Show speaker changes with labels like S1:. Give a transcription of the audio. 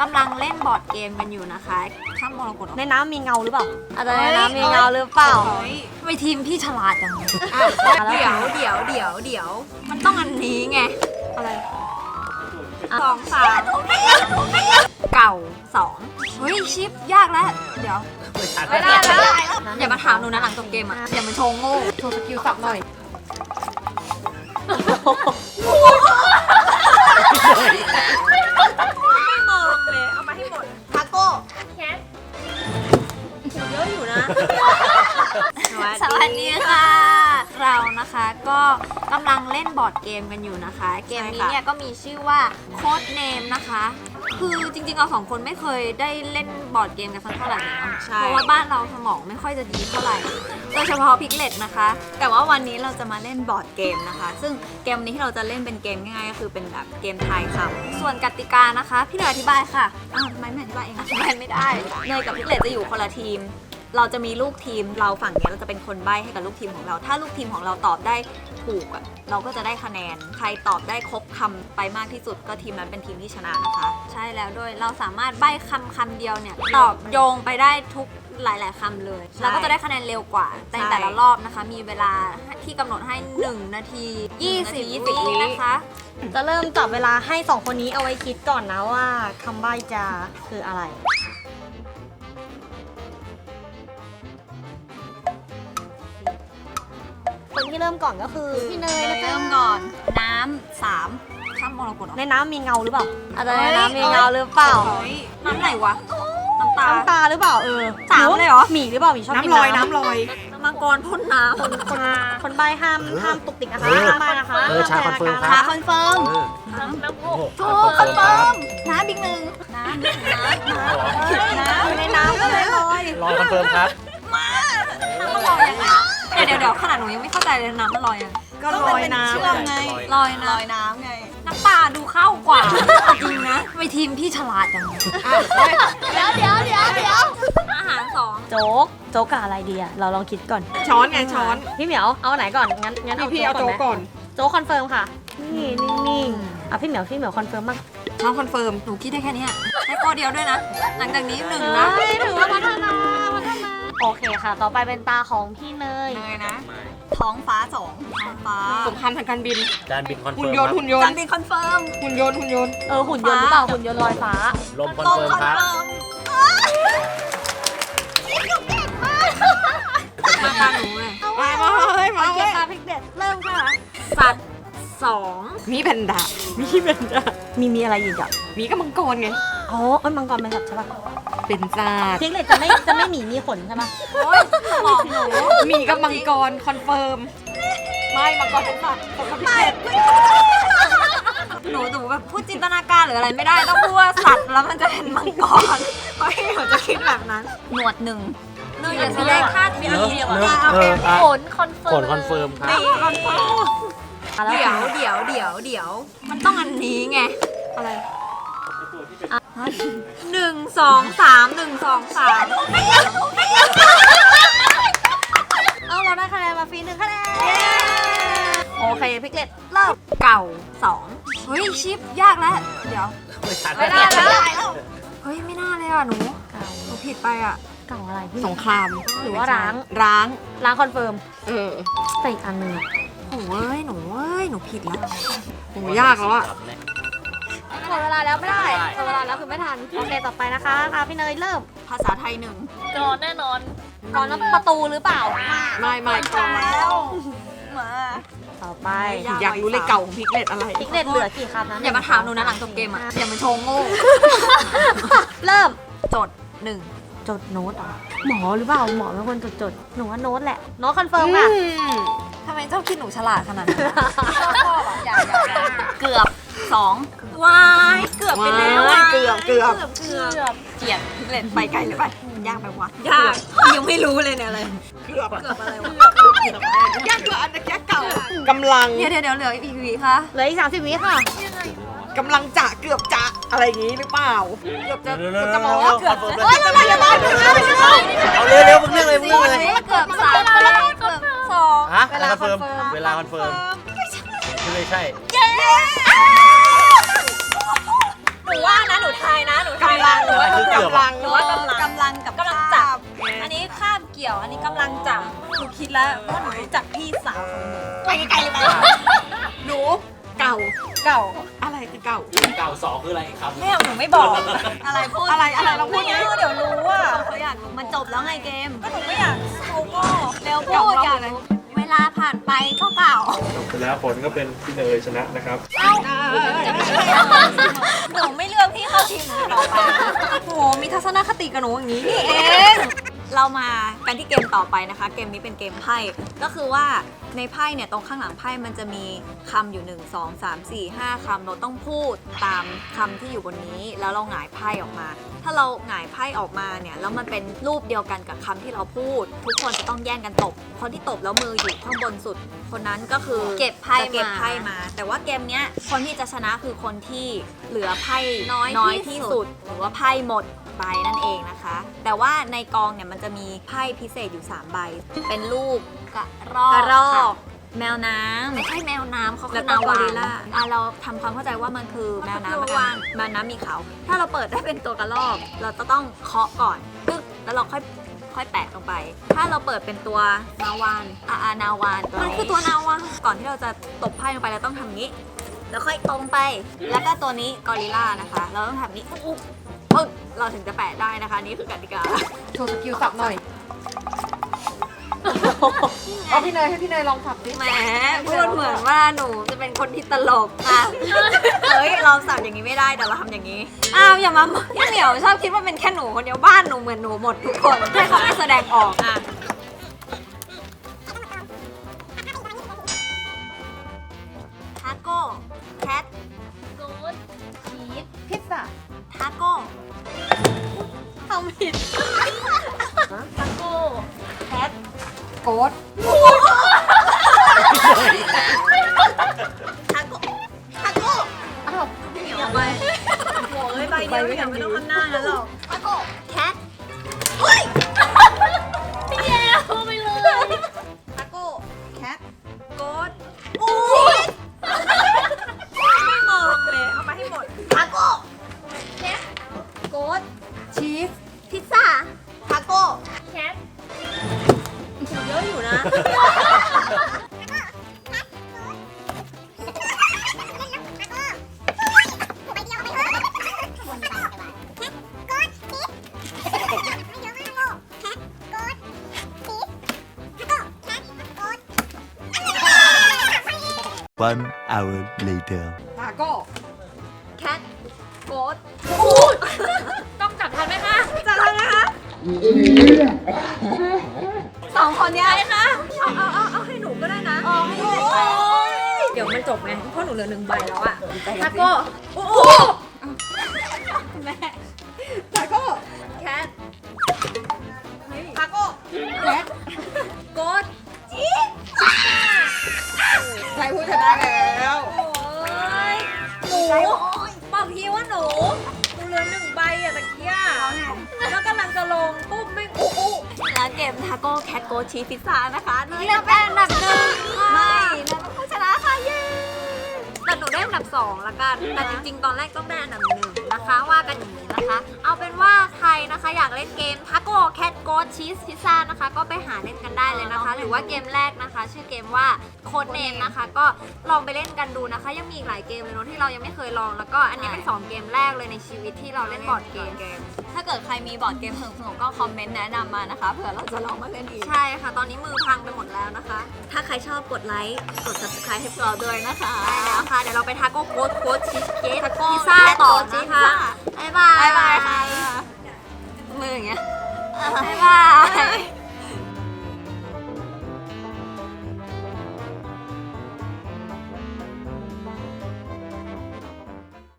S1: กำลังเล่นบอร์ดเกมกันอยู่นะคะข้ามมรกตเหรอ
S2: ในน้ำมีเงาหรือเปล่าอาจจะ
S1: เฮ้
S2: ใน
S1: ย
S2: น้ำมีเงาหรือเปล่า
S1: ทำไมทีมพี่ฉลาดจัง
S2: อะ
S1: เดี๋ยวเดี๋ยวเดี๋ยวเดี๋ยว มันต้องอันนี้ไง
S2: อะไร
S1: สองสามเก่าสองเฮ้ยชิปยากแล้ว เดี๋ยวไม่ได้แล้วอย่ามาถามหนูนะหลังจบเกมอะอย่ามาโชว์โง่โชว์สกิลสับหน่อย สวัสดีค่ะ เรานะคะก็กำลังเล่นบอร์ดเกมกันอยู่นะคะ เกมนี้เนี่ยก็มีชื่อว่าโค้ดเนมนะคะ คือจริงๆเราสองคนไม่เคยได้เล่นบอร์ดเกมกันสักเท่าไหร่เลยเนาะ
S3: ใช่
S1: เพราะว่าบ้านเราสมองไม่ค่อยจะดีเท่าไหร่โดยเฉพาะพิกเลตนะคะ
S3: แต่ว่าวันนี้เราจะมาเล่นบอร์ดเกมนะคะ ซึ่งเกมนี้ที่เราจะเล่นเป็นเกมง่ายๆก็คือเป็นแบบเกมทายคำ
S1: ส่วนกติกานะคะ พี่เหนืออธิบายค่ะ
S3: อ้าวทำไมไม่อธิบายเอง
S1: อ
S3: อะ
S1: ธิบายไม่ได้
S3: เนยกับพิกเลตจะอยู่คนละทีม เราจะมีลูกทีมเราฝั่งเนี้ยเราจะเป็นคนใบ้ให้กับลูกทีมของเรา ถ้าลูกทีมของเราตอบได้ถูกอะเราก็จะได้คะแนน ใครตอบได้ครบคำไปมากที่สุดก็ทีมนั้นเป็นทีมที่ชนะนะคะ
S1: ใช่แล้วโดยเราสามารถใบ้คำคำเดียวเนี่ยตอบโยงไปได้ทุกหลาย ๆคำเลย
S3: ใช่
S1: เราก็จะได้คะแนนเร็วกว่า แต่
S3: ใช่
S1: แต่ละรอบนะคะ มีเวลาที่กำหนดให้ 1 นาที 20วิ นะคะ
S2: จะเริ่มจับเวลาให้สองคนนี้เอาไว้คิดก่อนนะว่าคำใบ้จะคืออะไร คนที่เริ่มก่อนก็คือพี่เนยนะจ๊ะ
S3: เริ่มก่อน น้ำสาม
S1: ข้ามมรกตเหรอ
S2: ในน้ำมีเงาหรือเปล่าอาจจะใน
S1: เฮ้ย
S2: น้ำมีเงาหรือเปล่า
S1: น้ำไหนวะ น้ำตา
S2: น้ำตาหรือเปล่าเออ
S1: สามเลยเหรอ
S2: หมีหรือเปล่าหมีชอบกิน
S4: น้ำลอยน้ำลอย
S1: มังกรพ่นน้ำ
S2: คนคนคนใบห้ามห้ามตุกติกนะคะ
S5: เออ
S2: ห้ามใบนะคะ
S5: เออชาคอนเฟิร์มค
S3: ชา
S5: รับ
S3: คอนเฟิร์ม
S5: เออ
S3: ถูกคอนเฟิร์มน้ำอีกหนึ่ง
S1: น้ำน้ำน้ำ
S3: น้ำในน้ำก็เลยลอย
S5: ลอยคอนเฟิร์มครับ
S1: น้ำมันลอยยัง ไงเดี๋ยวเดี๋ยวขนาดหนูยังไม่เข้าใจเลยน้ำมันลอยยังไง
S4: ก็ลอยน้
S3: เชื่อมไง
S1: ลอย
S3: ล
S1: น้
S3: อยน้ำไงำ
S1: น้ำตาดูเข้ากว่าจริงนะทำไมทีมพี่ฉลาดจัง
S3: เดี๋ยวเดี๋ยวเดี๋ยวเดี๋ยว
S1: อาหารสอง
S2: โจ๊ก โจ๊กกับอะไรดีอะเราลองคิดก่อนำ
S4: ช้อนไงช้อน
S2: พี่เหมียว เอาไหนก่อน งั้นงั้น
S4: พี่
S2: เอา
S4: พี่เอาโจ๊ก
S2: ไหม
S4: ก่อน
S2: โจ๊กคอนเฟิร์มค่ะ นี่นิ่งๆอะพี่เหมียวพี่เหมียวคอนเฟิร์มมาก
S4: ช้อนคอนเฟิร์ม
S1: หนูคิดได้แค่เนี้ยให้ข้อเดียวด้วยนะ หลังจากนี้หนึ่งนะ
S2: เฮ้ยถือว่าพัฒนาพัฒนา โอเคค่ะ ต่อไปเป็นตาของพี่เนย
S3: เนยนะ ท้องฟ้าสองท้องฟ้า
S4: สงครามทางการบิน
S5: การบินคอน
S4: หุ่
S5: เฟิ
S4: น
S5: ร์ม
S4: ยนต์
S5: ครับ
S4: หุ่นยน
S3: จัน
S4: ต์
S3: บินคอนเฟิร์ม
S4: หุ่นยนต์หุ่นยนต์
S2: เออหุ่นยนต์หรือเปล่าหุ่นยนต์ลอยฟ้า
S5: ลมคอนเฟิร์มครับ
S1: มาตามหนูเลย
S4: มามาเฮ้ยมา
S2: โอเค
S4: เว้ย
S2: ค่ะพิกเด็ดเริ่มค่ะ
S1: สัตว์สอง
S4: มีแพนด้า
S2: มีเป็นมีมีอะไรอีกอะ
S4: มีกับมังกรไง
S2: อ๋อเอ้ยมังกรเป็นสัตว์ใช่ปะ
S4: เป็นซาก
S2: พิกเด็ดจะไม่จะไม่หมีมีขนใช่ปะ
S1: โอ้ยสมองหนู
S4: มีกับมังกรคอนเฟิร์มไม่มังกรเป็นสัตว์คนละพิเศษ
S1: หนูหนูแบบพูดจินตนาการหรืออะไรไม่ได้ต้องพูดว่าสัตว์แล้วมันจะเป็นมังกรเพราะหนูจะคิดแบบนั้น
S3: หนวดหนึ่ง
S1: หนูอย่าแสดงคาดมีอันเดียว
S5: เนอะเอออะ
S2: ขนคอนเฟิร์
S5: ผ
S2: ม
S5: ลคอนเฟิร์มครับ
S1: นี่คอนเฟิร์ม
S2: อะแล้ว
S1: เดี๋ยวเดี๋ยวเดี๋ยวเดี๋ยวมันต้องอันนี้ไง
S2: อะไร
S1: หนึ่งสองสามหนึ่งสองสาม
S2: เอาเราได้คะแนนมาฟรีหนึ่งคะแนนโอเคพิกเด็ดเริ่ม
S1: เก่าสองเฮ้ยชิปยากแล้ว เดี๋ยว
S5: ไม่ทัน
S1: ไม่ได้แล้วเฮ้ยไม่น่าเลยอะหนู
S2: เก่า
S1: หนูผิดไปอะ
S2: เก่าอะไรพี่
S4: สงคราม
S2: หรือว่าร้าง
S4: ร้าง
S2: ร้างคอนเฟิร์ม
S4: เออ
S2: แต่อีกอันหนึ่งอะ
S1: โอ้ยหนูเอ้ยหนูผิดแล้ว
S4: โหยากแล้วอะ
S2: หมดเวลาแล้วไม่ได้หมดเวลาแล้วคือไม่ทัน โอเคต่อไปนะคะค่ะพี่เนยเริ่ม
S3: ภาษาไทยหนึ่ง
S2: ก่อนแล้วประตูหรือเปล่า
S4: ไม่ไม่ก่อน
S3: แล้วมา
S2: ต่อไป
S4: อยากรู้เลยเก่าของพิกเลตอะไร
S2: พิกเน็ตเหลือกี่คำนะ
S1: อย่ามาถามหนูนะหลังจบเกมอะอย่ามาโชว์โง่
S2: เริ่ม
S1: จดหนึ่ง
S2: จดโน้ตเหรอหมอหรือเปล่าหมอเป็นคนจดจดหนูว่าโน้ตแหละโน้ตคอนเฟิร์มค่ะ
S1: ทำไมเจ้าคิดหนูฉลาดขนาดนั้นอะชอบอะอย่าอย่าอย่า
S3: เกือบสอง
S1: วายเกือบไปแล้วอะ
S4: เกือบเกือบ
S1: เกือบเกือบเกลียดพิกเลตไปไกลเลยไปยากไปวะยากยังไม่รู้เลยเนี่ยอะไร
S4: เกือบ
S1: เกือบอะไรวะ
S4: ยากเกือบอันตะแกเก่ากำลัง
S1: เดี๋ยวเดี๋ยวเดี๋ยวเหลืออีกวีค่ะ
S2: เหลืออีกสามสิบวิค่ะ
S4: กำลังจะเกือบจะอะไรอย่างงี้หรือเปล่าเกือบจะ
S5: เร็ว
S4: เกือบ
S5: ๆ
S4: จะมอง
S5: ๆ
S4: ว่า
S5: ๆ
S4: เกือบ
S5: คอนเฟิร์ม
S4: เฮ้ยอะไรอย่ามาเกือบจะไม่ใช่
S5: เอาเร็วเร็วๆมึงเรื่องเลยมึงเรื่องเลย
S1: เกือบสามเกือบสอง
S5: ฮะคอนเฟิร์มเวลาคอนเฟิร์มไม่ใช่
S1: เหนูว่านะหนูทายนะหนูทาย
S4: กำลังหรือว่า
S5: คือเกือบอะ
S4: กำลัง
S1: หนูว่ากำลัง
S3: กำลังกับ
S1: กำลังจับ อันนี้ข้ามเกี่ยว อันนี้กำลังจับหนูคิดแล้วว่าหนูรู้จักพี่สาวของหนู
S2: ไปไกลๆเลยไป
S4: หนูเก่าเก่าอะไรคือเก่า
S5: เก่าสองคืออะไรครับ
S1: ไม่เอาหนูไม่บอก
S3: อะไรพูด
S4: อะไรอะไรเราพู
S1: ไม่
S4: ดเนี่ย
S1: เอาเดี๋ยวรู้อะ
S3: เขาอยากรู้มันจบแล้วไงเกม
S1: ก็หนูไม่อยากรู้ก็
S3: เร็วพูดอยากรู้เวลาผ่านไปก็เก่า
S6: จบไปแล้วผลก็เป็นพี่เนยชนะนะครับ
S1: หนูไม่เลือกพี่เข้าทีมหนูต่อไปโห มีทัศนคติกับหนูอย่างนี้นี่เอง
S3: เรามากันที่เกมต่อไปนะคะ เกมนี้เป็นเกมไพ่ก็คือว่าในไพ่เนี่ยตรงข้างหลังไพ่มันจะมีคำอยู่ 1 2 3 4 5คำเราต้องพูดตามคำที่อยู่บนนี้ แล้วเราหงายไพ่ออกมา ถ้าเราหงายไพ่ออกมาเนี่ยแล้วมันเป็นรูปเดียวกันกับคำที่เราพูด ทุกคนจะต้องแย่งกันตบคนที่ตบแล้วมืออยู่ข้างบนสุด คนนั้นก็คือ
S1: เก็บไพ่
S3: จะเก็บ
S1: มา
S3: ไพ่มา แต่ว่าเกมเนี้ยคนที่จะชนะคือคนที่เหลือไพ่
S1: น้อย
S3: น้อย
S1: ที่
S3: ที่
S1: สุ
S3: สุ
S1: ด
S3: ดหรือว่าไพ่หมดใบนั่นเองนะคะ แต่ว่าในกองเนี่ยมันจะมีไพ่พิเศษอยู่ 3 ใบ เป็นรูปกระรอก
S1: กระรอก
S3: ค่ะแมวน้ำ
S1: ไม่ใช่แมวน้ำเขาคื
S3: แล้
S1: อ
S3: วก็
S1: นาก
S3: อ
S1: วา
S3: ริลล่าอะเราทำความเข้าใจว่ามันคือแมวน้ำ
S1: มันคือ
S3: แล้วกั
S1: วานน
S3: แมวน้ำมีเขา ถ้าเราเปิดได้เป็นตัวกระรอก เราจะต้องเคาะก่อนปึ๊กแล้วเราค่อยค่อยแปะลงไป ถ้าเราเปิดเป็นตัวนาวานอ่าอ่านาวานมันคือตัวนาวานก่อนที่เราจะตบไพ่ลงไปเราต้องทำงี้ แล้วค่อยตรงไป แล้วก็ตัวนี้กอริลล่านะคะ เราต้องทำนี้อุ๊บปึ๊บ เราถึงจะแปะได้นะคะนี่คือกติกา
S4: โชว์สกิลสับหน่อยเอาพี่เนยให้พี่เนยลองสับดิ
S3: แหมพูดเหมือนว่าหนูจะเป็นคนที่ตลกอะเฮ้ยเราสับอย่างนี้ไม่ได้เดี๋ยวเราทำอย่างนี้ อ้าวอย่ามาพี่เหมียวชอบคิดว่าเป็นแค่หนูคนเดียวบ้านหนูเหมือนหนูหมดทุกคนให้เขาไม่แสดงออกอะทาโก้แคทกูดชีส
S4: พิซซ่า
S3: ทาโก้ทำผิดทาโก้แคท
S4: โกด
S3: ทาโก้ทาโก้
S4: อ้าว
S3: อย่าไปโอ้ยใบเดียวอย่าไม่ต้องทำหน้างั้นหรอก
S7: One hour later.
S4: ทาโก้
S3: แคทโกด
S1: ต้องจับทันไหมคะ
S3: จัดแล้วนะคะสองคนเนี้ยนะคะเอาเอาเอาเอาให้หนูก็ได้นะให้หนูไป
S1: เดี๋ยวมันจบไงเพราะหนูเหลือหนึ่งใบแล้วอะทาโก้
S3: โอ้โห
S4: ทาโก้
S3: แคททาโก้
S4: แคท
S1: โก
S3: แล้วเกมทาโก้แคทโกชีพิซซ่านะคะเนยจะเป็นอันดับหนึ่งไม่เนยเป็นผู้ชนะค่ะเย้
S1: แต่หนูได้อันดับสองละกันแต่จริงๆ ตอนแรกต้องได้อันดับหนึ่งนะคะว่ากันอย่างนี้นะคะ เอาเป็นว่าใครนะคะอยากเล่นเกมทาโก้แคทโกดชีสพิซซ่านะคะ ก็ไปหาเล่นกันได้เลยนะคะ หรือว่าเกมแรกนะคะ ชื่อเกมว่าโคดเนมนะคะ ก็ลองไปเล่นกันดูนะคะ ยังมีอีกหลายเกมเลยเนอะที่เรายังไม่เคยลองแล้วก็อันนี้เป็นสองเกมแรกเลยในชีวิตที่เราเล่นบอร์ดเกม
S3: ถ้าเกิดใครมีบอร์ดเกมสนุกๆก็คอมเมนต์แนะนำมานะคะเผื่อเราจะลองมาเล่นอีก
S1: ใช่ค่ะ ตอนนี้มือพังไปหมดแล้วนะคะ
S3: ถ้าใครชอบกดไลค์ กด subscribe ให้พวกเราด้วยนะคะ
S1: ใช่แล้วค่ะ เดี๋ยวเราไปทาโก้โคดโคดชีสเกต
S3: ทาโก้
S1: พิซซ่าต่อ
S3: ชี
S1: นะ
S3: ส
S1: คะ
S3: บ๊ายบาย
S1: บ๊ายบายค่ะ
S3: มืออย่างเงี้ย
S1: บ๊ายบาย